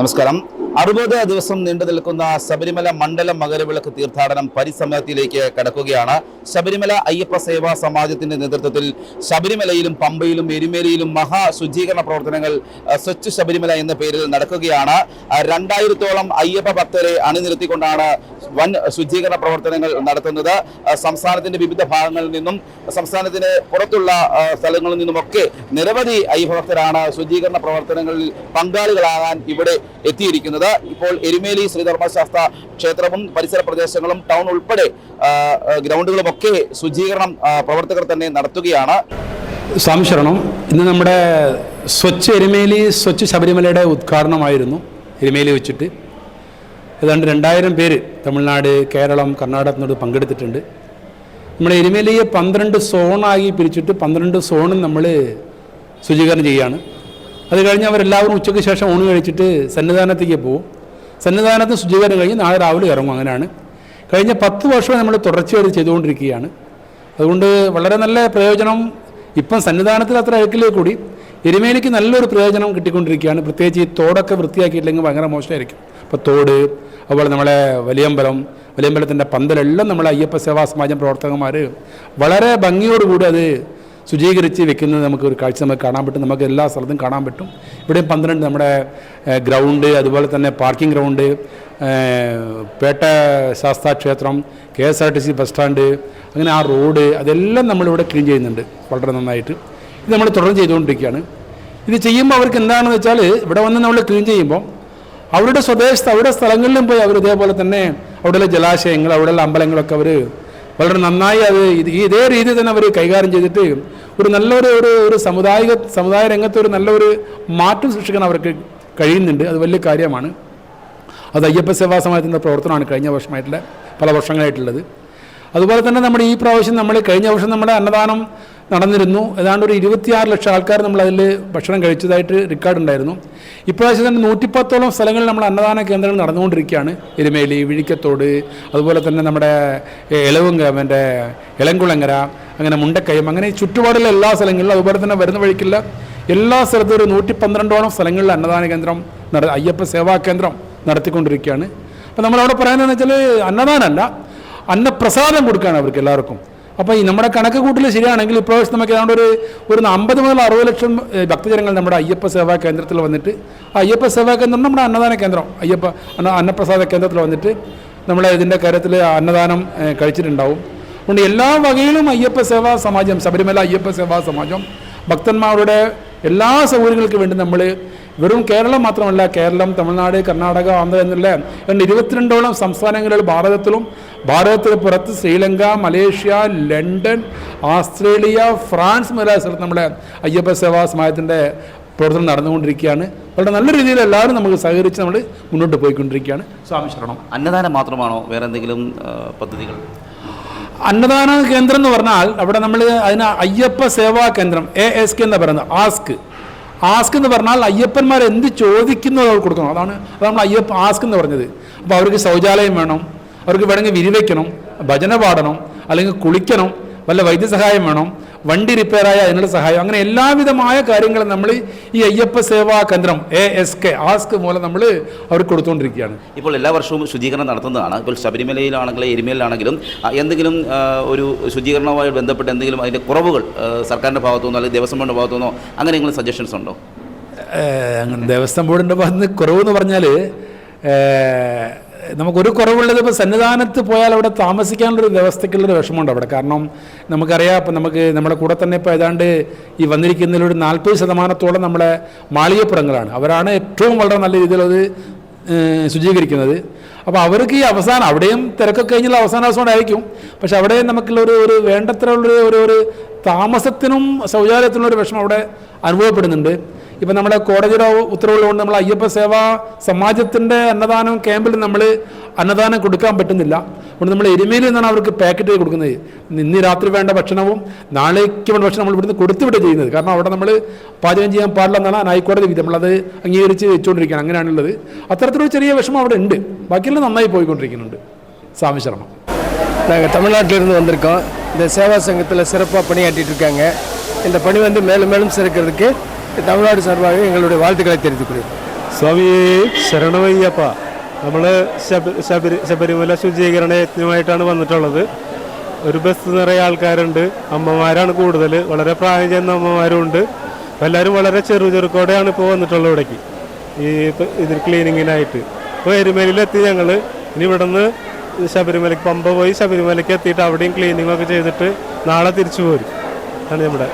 നമസ്കാരം. അറുപത് ദിവസം നീണ്ടു നിൽക്കുന്ന ശബരിമല മണ്ഡലം മകരവിളക്ക് തീർത്ഥാടനം പരിസമാപ്തിയിലേക്ക് കടക്കുകയാണ്. ശബരിമല അയ്യപ്പ സേവാ സമാജത്തിന്റെ നേതൃത്വത്തിൽ ശബരിമലയിലും പമ്പയിലും എരുമേലിയിലും മഹാ ശുചീകരണ പ്രവർത്തനങ്ങൾ സ്വച്ഛ ശബരിമല എന്ന പേരിൽ നടക്കുകയാണ്. രണ്ടായിരത്തോളം അയ്യപ്പ ഭക്തരെ അണിനിരത്തിക്കൊണ്ടാണ് വൻ ശുചീകരണ പ്രവർത്തനങ്ങൾ നടത്തുന്നത് സംസ്ഥാനത്തിന്റെ വിവിധ ഭാഗങ്ങളിൽ നിന്നും സംസ്ഥാനത്തിന് പുറത്തുള്ള സ്ഥലങ്ങളിൽ നിന്നുമൊക്കെ നിരവധി അയ്യഭക്തരാണ് ശുചീകരണ പ്രവർത്തനങ്ങളിൽ പങ്കാളികളാകാൻ ഇവിടെ എത്തിയിരിക്കുന്നത്. ഇപ്പോൾ എരുമേലി ശ്രീധർമ്മശാസ്ത്ര ക്ഷേത്രവും പരിസര പ്രദേശങ്ങളും ടൗൺ ഉൾപ്പെടെ ആ, ആ, ഗ്രൗണ്ടുകളും ഒക്കെ ശുചീകരണം പ്രവർത്തകർ തന്നെ നടത്തുകയാണ്. സ്വാമി ശരണം ഇന്ന് നമ്മുടെ സ്വച്ഛ് എരുമേലി സ്വച്ഛ് ശബരിമലയുടെ ഉദ്ഘാടനമായിരുന്നു എരുമേലി വെച്ചിട്ട്. ഏതാണ്ട് രണ്ടായിരം പേര് തമിഴ്നാട് കേരളം കർണാടകത്തിനോട് പങ്കെടുത്തിട്ടുണ്ട്. നമ്മുടെ എരുമേലിയെ പന്ത്രണ്ട് സോണായി പിരിച്ചിട്ട് പന്ത്രണ്ട് സോണും നമ്മൾ ശുചീകരണം ചെയ്യുകയാണ് അത് കഴിഞ്ഞ് അവരെല്ലാവരും ഉച്ചയ്ക്ക് ശേഷം ഊണ് കഴിച്ചിട്ട് സന്നിധാനത്തേക്ക് പോകും സന്നിധാനത്ത് ശുചീകരണം കഴിഞ്ഞ് നാളെ രാവിലെ ഇറങ്ങും അങ്ങനെയാണ്. കഴിഞ്ഞ പത്ത് വർഷം നമ്മൾ തുടർച്ചയായിട്ട് ചെയ്തുകൊണ്ടിരിക്കുകയാണ്. അതുകൊണ്ട് വളരെ നല്ല പ്രയോജനം ഇപ്പം സന്നിധാനത്തിൽ അത്ര അഴുക്കിലേ കൂടി. എരുമേലിക്ക് നല്ലൊരു പ്രയോജനം കിട്ടിക്കൊണ്ടിരിക്കുകയാണ്. പ്രത്യേകിച്ച് ഈ തോടൊക്കെ വൃത്തിയാക്കിയിട്ടില്ലെങ്കിൽ ഭയങ്കര മോശമായിരിക്കും. ഇപ്പോൾ തോട് അതുപോലെ നമ്മളെ വലിയമ്പലം വലിയമ്പലത്തിന്റെ പന്തലെല്ലാം നമ്മളെ അയ്യപ്പ സേവാ സമാജം പ്രവർത്തകന്മാർ വളരെ ഭംഗിയോടുകൂടി അത് ശുചീകരിച്ച് വെക്കുന്നത് നമുക്ക് ഒരു കാഴ്ച നമുക്ക് കാണാൻ പറ്റും. നമുക്ക് എല്ലാ സ്ഥലത്തും കാണാൻ പറ്റും. ഇവിടെയും പന്ത്രണ്ട് നമ്മുടെ ഗ്രൗണ്ട് അതുപോലെ തന്നെ പാർക്കിംഗ് ഗ്രൗണ്ട് പേട്ട ശാസ്താ ക്ഷേത്രം K S R T C bus stand അങ്ങനെ ആ റോഡ് അതെല്ലാം നമ്മളിവിടെ ക്ലീൻ ചെയ്യുന്നുണ്ട് വളരെ നന്നായിട്ട്. ഇത് നമ്മൾ തുടർന്ന് ചെയ്തുകൊണ്ടിരിക്കുകയാണ്. ഇത് ചെയ്യുമ്പോൾ അവർക്ക് എന്താണെന്ന് വെച്ചാൽ ഇവിടെ വന്ന് നമ്മൾ ക്ലീൻ ചെയ്യുമ്പോൾ അവരുടെ സ്വദേശത്ത് അവരുടെ സ്ഥലങ്ങളിലും പോയി അവർ ഇതേപോലെ തന്നെ അവിടെയുള്ള ജലാശയങ്ങൾ അവിടെയുള്ള അമ്പലങ്ങളൊക്കെ അവർ വളരെ നന്നായി അത് ഇത് രീതിയിൽ തന്നെ അവർ കൈകാര്യം ചെയ്തിട്ട് ഒരു നല്ലൊരു ഒരു ഒരു സമുദായിക സമുദായ രംഗത്ത് ഒരു നല്ലൊരു മാറ്റം സൃഷ്ടിക്കാൻ അവർക്ക് കഴിയുന്നുണ്ട്. അത് വലിയ കാര്യമാണ്. അത് അയ്യപ്പ സേവാ സമാജത്തിന്റെ പ്രവർത്തനമാണ് കഴിഞ്ഞ വർഷമായിട്ടുള്ള പല വർഷങ്ങളായിട്ടുള്ളത്. അതുപോലെ തന്നെ നമ്മുടെ ഈ പ്രാവശ്യം നമ്മൾ കഴിഞ്ഞ വർഷം നമ്മുടെ അന്നദാനം നടന്നിരുന്നു. ഏതാണ്ട് ഒരു ഇരുപത്തിയാറ് ലക്ഷം ആൾക്കാർ നമ്മൾ അതിൽ ഭക്ഷണം കഴിച്ചതായിട്ട് റെക്കോർഡ് ഉണ്ടായിരുന്നു. ഇപ്രാവശ്യം തന്നെ നൂറ്റിപ്പത്തോളം സ്ഥലങ്ങളിൽ നമ്മൾ അന്നദാന കേന്ദ്രങ്ങൾ നടന്നുകൊണ്ടിരിക്കുകയാണ്. എരുമേലി വിഴിക്കത്തോട് അതുപോലെ തന്നെ നമ്മുടെ ഇളവുങ്ക മറ്റേ ഇളംകുളങ്ങര അങ്ങനെ മുണ്ടക്കയം അങ്ങനെ ചുറ്റുപാടുള്ള എല്ലാ സ്ഥലങ്ങളിലും അതുപോലെ തന്നെ വരുന്ന വഴിക്കില്ല എല്ലാ സ്ഥലത്തും ഒരു നൂറ്റി പന്ത്രണ്ടോളം സ്ഥലങ്ങളിൽ അന്നദാന കേന്ദ്രം നട അയ്യപ്പ സേവാ കേന്ദ്രം നടത്തിക്കൊണ്ടിരിക്കുകയാണ്. അപ്പോൾ നമ്മളവിടെ പറയുന്നതെന്ന് വെച്ചാൽ അന്നദാനമല്ല അന്നപ്രസാദം കൊടുക്കുകയാണ് അവർക്ക് എല്ലാവർക്കും. അപ്പോൾ ഈ നമ്മുടെ കണക്ക് കൂട്ടൽ ശരിയാണെങ്കിൽ ഇപ്രാവശ്യം നമുക്ക് ഏതാണ്ട് ഒരു ഒരു അമ്പത് മുതൽ അറുപത് ലക്ഷം ഭക്തജനങ്ങൾ നമ്മുടെ അയ്യപ്പ സേവാ കേന്ദ്രത്തിൽ വന്നിട്ട് അയ്യപ്പ സേവാ കേന്ദ്രം നമ്മുടെ അന്നദാന കേന്ദ്രം അയ്യപ്പ അന്ന അന്നപ്രസാദ കേന്ദ്രത്തിൽ വന്നിട്ട് നമ്മളെ ഇതിന്റെ കാര്യത്തിൽ അന്നദാനം കഴിച്ചിട്ടുണ്ടാവും. അതുകൊണ്ട് എല്ലാ വകയിലും അയ്യപ്പ സേവാ സമാജം ശബരിമല അയ്യപ്പ സേവാ സമാജം ഭക്തന്മാരുടെ എല്ലാ സൗകര്യങ്ങൾക്കും വേണ്ടി നമ്മൾ വെറും കേരളം മാത്രമല്ല കേരളം തമിഴ്നാട് കർണാടക ആന്ധ്ര എന്നുള്ള രണ്ട് ഇരുപത്തിരണ്ടോളം സംസ്ഥാനങ്ങളിൽ ഭാരതത്തിലും ഭാരതത്തിന് പുറത്ത് Sri Lanka Malaysia London Australia France മുതലായ സ്ഥലത്ത് നമ്മുടെ അയ്യപ്പ സേവാ സമാജത്തിന്റെ പ്രവർത്തനം നടന്നുകൊണ്ടിരിക്കുകയാണ്. വളരെ നല്ല രീതിയിൽ എല്ലാവരും നമുക്ക് സഹകരിച്ച് നമ്മൾ മുന്നോട്ട് പോയിക്കൊണ്ടിരിക്കുകയാണ്. സ്വാമി ശരണം. അന്നദാനം മാത്രമാണോ വേറെ എന്തെങ്കിലും പദ്ധതികൾ? അന്നദാന കേന്ദ്രം എന്ന് പറഞ്ഞാൽ അവിടെ നമ്മൾ അതിന് അയ്യപ്പ സേവാ കേന്ദ്രം എ എസ് കെ എന്ന് പറയുന്നത് ആസ്ക്. ആസ്ക് എന്ന് പറഞ്ഞാൽ അയ്യപ്പന്മാർ എന്ത് ചോദിക്കുന്നു അവർ കൊടുക്കണം. അതാണ് അത് നമ്മൾ അയ്യപ്പ ആസ്ക് എന്ന് പറഞ്ഞത്. അപ്പോൾ അവർക്ക് ശൗചാലയം വേണം അവർക്ക് വേണമെങ്കിൽ വിരിവയ്ക്കണം ഭജന പാടണം അല്ലെങ്കിൽ കുളിക്കണം വല്ല വൈദ്യസഹായം വേണം വണ്ടി റിപ്പയറായ അതിനുള്ള സഹായം. അങ്ങനെ എല്ലാവിധമായ കാര്യങ്ങളും നമ്മൾ ഈ അയ്യപ്പ സേവാ കേന്ദ്രം എ എസ് കെ ആസ്ക് മൂലം നമ്മൾ അവർക്ക് കൊടുത്തുകൊണ്ടിരിക്കുകയാണ് ഇപ്പോൾ എല്ലാ വർഷവും ശുചീകരണം നടത്തുന്നതാണ്. ഇപ്പോൾ ശബരിമലയിലാണെങ്കിലും എരുമേലിലാണെങ്കിലും ആ, എന്തെങ്കിലും ഒരു ശുചീകരണവുമായി ബന്ധപ്പെട്ട് എന്തെങ്കിലും അതിന്റെ കുറവുകൾ സർക്കാരിന്റെ ഭാഗത്തു നിന്നോ അല്ലെങ്കിൽ ദേവസ്വം ബോർഡിന്റെ ഭാഗത്തു നിന്നോ അങ്ങനെ എന്തെങ്കിലും സജഷൻസ് ഉണ്ടോ? ദേവസ്വം ബോർഡിന്റെ ഭാഗത്ത് നിന്ന് കുറവെന്ന് പറഞ്ഞാൽ നമുക്കൊരു കുറവുള്ളത് ഇപ്പോൾ സന്നിധാനത്ത് പോയാൽ അവിടെ താമസിക്കാനുള്ളൊരു വ്യവസ്ഥയ്ക്കുള്ളൊരു വിഷമമുണ്ട് അവിടെ. കാരണം നമുക്കറിയാം ഇപ്പം നമുക്ക് നമ്മുടെ കൂടെ തന്നെ ഇപ്പോൾ ഏതാണ്ട് ഈ വന്നിരിക്കുന്നതിലൊരു നാൽപ്പത് ശതമാനത്തോളം നമ്മുടെ മാളികപ്പുറങ്ങളാണ്. അവരാണ് ഏറ്റവും വളരെ നല്ല രീതിയിലത് ശുചീകരിക്കുന്നത്. അപ്പോൾ അവർക്ക് ഈ അവസാനം അവിടെയും തിരക്കൊക്കെ കഴിഞ്ഞുള്ള അവസാന ദിവസം കൊണ്ടായിരിക്കും. പക്ഷെ അവിടെ നമുക്കുള്ള ഒരു ഒരു വേണ്ടത്ര ഉള്ളൊരു ഒരു ഒരു താമസത്തിനും ശൗചാലയത്തിനുള്ളൊരു വിഷമം അവിടെ അനുഭവപ്പെടുന്നുണ്ട്. ഇപ്പം നമ്മുടെ കോടതിയുടെ ഉത്തരവുള്ളതുകൊണ്ട് നമ്മൾ അയ്യപ്പ സേവാ സമാജത്തിന്റെ അന്നദാനം ക്യാമ്പിൽ നമ്മൾ അന്നദാനം കൊടുക്കാൻ പറ്റുന്നില്ല. അതുകൊണ്ട് നമ്മൾ എരുമയിൽ നിന്നാണ് അവർക്ക് പാക്കറ്റ് കൊടുക്കുന്നത്. ഇന്ന് രാത്രി വേണ്ട ഭക്ഷണവും നാളേക്ക് വേണ്ട ഭക്ഷണം നമ്മൾ ഇവിടുന്ന് കൊടുത്തുവിടുക ചെയ്യുന്നത്. കാരണം അവിടെ നമ്മൾ പാചകം ചെയ്യാൻ പാടില്ല എന്നാണ് ഹൈക്കോടതി വിധി. നമ്മളത് അംഗീകരിച്ച് വെച്ചുകൊണ്ടിരിക്കുകയാണ്. അങ്ങനെയാണുള്ളത്. അത്തരത്തിലൊരു ചെറിയ വിഷമം അവിടെ ഉണ്ട്. ബാക്കിയെല്ലാം നന്നായി പോയിക്കൊണ്ടിരിക്കുന്നുണ്ട് സ്വാമി ശർമ്മ நாங்கள் தமிழ்நாட்டிலிருந்து வந்திருக்கோம் இந்த சேவா சங்கத்தில் சிறப்பாக பணியாற்றிட்டு இருக்காங்க இந்த பணி வந்து மேலும் மேலும் சிறக்கிறதுக்கு தமிழ்நாடு சார்பாக எங்களுடைய வாழ்த்துக்களை தெரிவித்துக் கொள்கிறோம் സ്വാമി ശരണമയ്യപ്പ നമ്മൾ ശബരി ശബരിമല ശുചീകരണ യജ്ഞമായിട്ടാണ് വന്നിട്ടുള്ളത് ഒരു ബസ് നിറയെ ആൾക്കാരുണ്ട് അമ്മമാരാണ് കൂടുതൽ വളരെ പ്രായം ചെന്ന അമ്മമാരും ഉണ്ട് അപ്പോൾ എല്ലാവരും വളരെ ചെറു ചെറുക്കോടെയാണ് ഇപ്പോൾ വന്നിട്ടുള്ളത് ഇവിടേക്ക് ഈ ഇപ്പൊ ഇതിൽ ക്ലീനിങ്ങിനായിട്ട് ഇപ്പോൾ എരുമേലിയിലെത്തി ഞങ്ങൾ ഇനി ഇവിടെ നിന്ന് ശബരിമലയ്ക്ക് പമ്പ പോയി ശബരിമലയ്ക്ക് എത്തിയിട്ട് അവിടെയും ക്ലീനിങ്ങൊക്കെ ചെയ്തിട്ട് നാളെ തിരിച്ചു പോരും. ആണ് നമ്മുടെ